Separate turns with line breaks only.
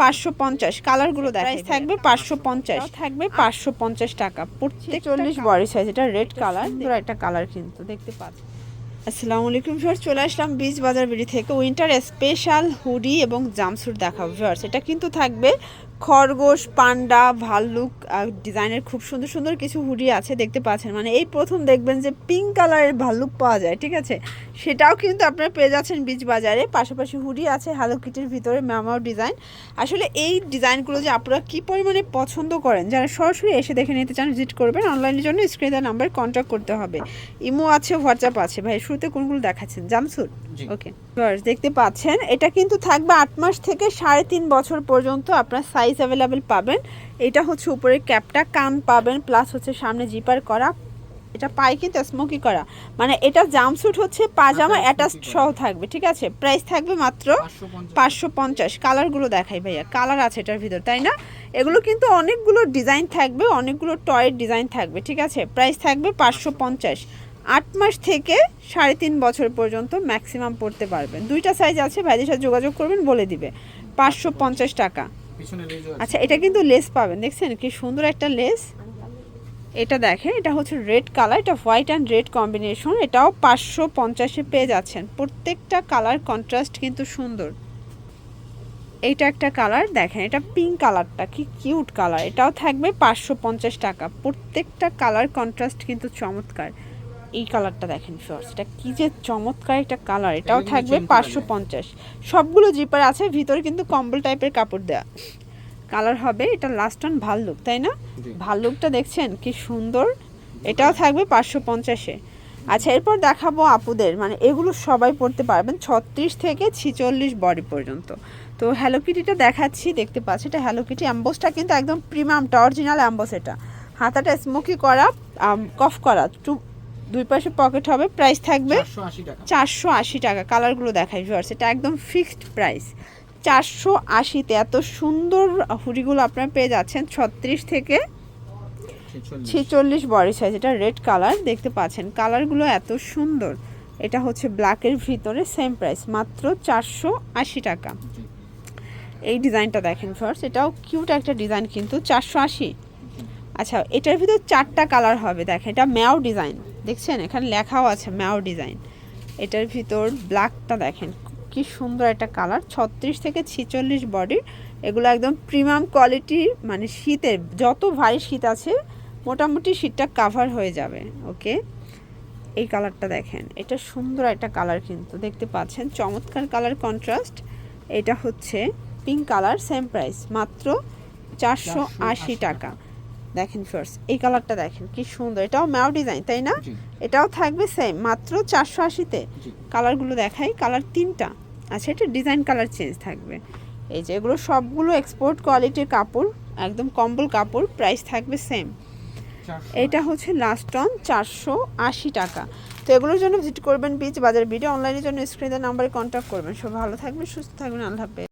পাঁচশো পঞ্চাশ। কালারগুলো প্রাইস থাকবে পাঁচশো পঞ্চাশ। থাকবে পাঁচশো পঞ্চাশ টাকা। প্রত্যেক চল্লিশ বডি সাইজ এটা রেড কালার একটা কালার কিন্তু দেখতে পাচ্ছি। আসসালামু আলাইকুম ভিউয়ার্স চলে আসলাম বীজ বাজার বিড়ি থেকে। উইন্টার স্পেশাল হুডি এবং জামসুট দেখাবো ভিউয়ার্স এটা কিন্তু থাকবে খরগোশ পান্ডা ভাল্লুক ডিজাইনের খুব সুন্দর সুন্দর কিছু হুডি আছে দেখতে পাচ্ছেন। মানে এই প্রথম দেখবেন যে পিঙ্ক কালারের ভাল্লুক পাওয়া যায় ঠিক আছে? সেটাও কিন্তু আপনারা পেয়ে যাচ্ছেন বীজ বাজারে। পাশাপাশি হুডি আছে হ্যালো কিটির ভিতরে ম্যামাও ডিজাইন আসলে এই ডিজাইনগুলো যে আপনারা কী পরিমাণে পছন্দ করেন যারা সরাসরি এসে দেখে নিতে চান ভিজিট করবেন। অনলাইনের জন্য স্ক্রিনে নাম্বার কন্ট্যাক্ট করতে হবে। ইমো আছে হোয়াটসঅ্যাপ আছে। ভাই শুরুতে কোনগুলো দেখাচ্ছেন? জামসুর? ওকে দেখতে পাচ্ছেন এটা কিন্তু থাকবে আট মাস থেকে সাড়ে তিন বছর পর্যন্ত আপনার সাইজ অ্যাভেলেবেল পাবেন। এটা হচ্ছে উপরের ক্যাপটা কান পাবেন প্লাস হচ্ছে সামনে জিপার করা। এটা পায়ে কিন্তু স্মোকি করা। মানে এটা জামস্যুট হচ্ছে পাজামা
হাতায়
অ্যাটাচ সহ থাকবে ঠিক আছে? প্রাইস থাকবে মাত্র পাঁচশো পঞ্চাশ। কালারগুলো দেখাই ভাইয়া কালার আছে এটার ভিতর তাই না? এগুলো কিন্তু অনেকগুলো ডিজাইন থাকবে অনেকগুলো টয়ের ডিজাইন থাকবে ঠিক আছে? প্রাইস থাকবে পাঁচশো পঞ্চাশ। আট মাস থেকে সাড়ে তিন বছর পর্যন্ত ম্যাক্সিমাম পড়তে পারবেন। দুইটা সাইজ আছে ভাইদের সাথে যোগাযোগ করবেন বলে দিবে। পাঁচশো পঞ্চাশ টাকা। আচ্ছা এটা কিন্তু লেস পাবেন। দেখছেন কি সুন্দর একটা লেস এটা দেখেন এটা হচ্ছে রেড কালার এটা হোয়াইট অ্যান্ড রেড কম্বিনেশন এটাও পাঁচশো পঞ্চাশে পেয়ে যাচ্ছেন। প্রত্যেকটা কালার কন্ট্রাস্ট কিন্তু সুন্দর। এইটা একটা কালার দেখেন এটা পিঙ্ক কালারটা কি কিউট কালার এটাও থাকবে পাঁচশো পঞ্চাশ টাকা। প্রত্যেকটা কালার কন্ট্রাস্ট কিন্তু চমৎকার। এই কালারটা দেখেন ফিওর্স এটা কি যে চমৎকার একটা কালার এটাও থাকবে পাঁচশো পঞ্চাশ। সবগুলো জিপার আছে ভিতরে কিন্তু কম্বল টাইপের কাপড় দেওয়া কালার হবে এটা লাস্ট অন ভাল্লুক তাই না। ভাল্লুকটা দেখছেন কি সুন্দর। এটাও থাকবে পাঁচশো পঞ্চাশে। আচ্ছা এরপর দেখাবো আপুদের। মানে এগুলো সবাই পড়তে পারবেন ছত্রিশ থেকে ছিচল্লিশ বডি পর্যন্ত। তো হ্যালো কিটিটা দেখাচ্ছি দেখতে পাচ্ছি এটা হ্যালো কিটি অ্যাম্বোসটা কিন্তু একদম প্রিমিয়ামটা অরিজিনাল অ্যাম্বোস এটা। হাতাটা স্মোকি করা কফ করা টু দুই পাশে পকেট হবে প্রাইস থাকবে চারশো আশি টাকা। কালারগুলো দেখাই ভিউয়ার্স এটা একদম ফিক্সড প্রাইস চারশো আশিতে এত সুন্দর হুডিগুলো আপনারা পেয়ে যাচ্ছেন ছত্রিশ থেকে ছেচল্লিশ। বডি সাইজ এটা রেড কালার দেখতে পাচ্ছেন। কালারগুলো এত সুন্দর। এটা হচ্ছে ব্ল্যাকের ভিতরে সেম প্রাইস মাত্র চারশো আশি টাকা। এই ডিজাইনটা দেখেন ফার্স্ট এটাও কিউট একটা ডিজাইন কিন্তু চারশো আশি। আচ্ছা এটার ভিতর চারটা কালার হবে দেখেন এটা ম্যাও ডিজাইন দেখছেন? এখানে লেখাও আছে ম্যাও ডিজাইন। এটার ভিতর ব্ল্যাকটা দেখেন কি সুন্দর একটা কালার। ছত্রিশ থেকে ছিচল্লিশ বডির। এগুলো একদম প্রিমিয়াম কোয়ালিটি মানে শীতের যত ভারী শীত আছে মোটামুটি শীতটা কাভার হয়ে যাবে ওকে? এই কালারটা দেখেন এটা সুন্দর একটা কালার কিন্তু দেখতে পাচ্ছেন? চমৎকার কালার কন্ট্রাস্ট এটা হচ্ছে পিঙ্ক কালার সেম প্রাইস মাত্র চারশো আশি টাকা। দেখেন ফার্স্ট এই কালারটা দেখেন কি সুন্দর। এটাও ম্যাও ডিজাইন তাই না? এটাও থাকবে সেম মাত্র চারশো আশিতে। কালারগুলো দেখাই কালার তিনটা। আচ্ছা এটা ডিজাইন কালার চেঞ্জ থাকবে। এই যে এগুলো সবগুলো এক্সপোর্ট কোয়ালিটির কাপড় একদম কম্বল কাপড় প্রাইস থাকবে সেম এটা হচ্ছে লাস্ট অন চারশো আশি টাকা। তো এগুলোর জন্য ভিজিট করবেন বিচ বাজার ভিডিও অনলাইনের জন্য স্ক্রিনের নাম্বারে কন্ট্যাক্ট করবেন। সব ভালো থাকবেন সুস্থ থাকবেন আল্লাহ হাফেজ।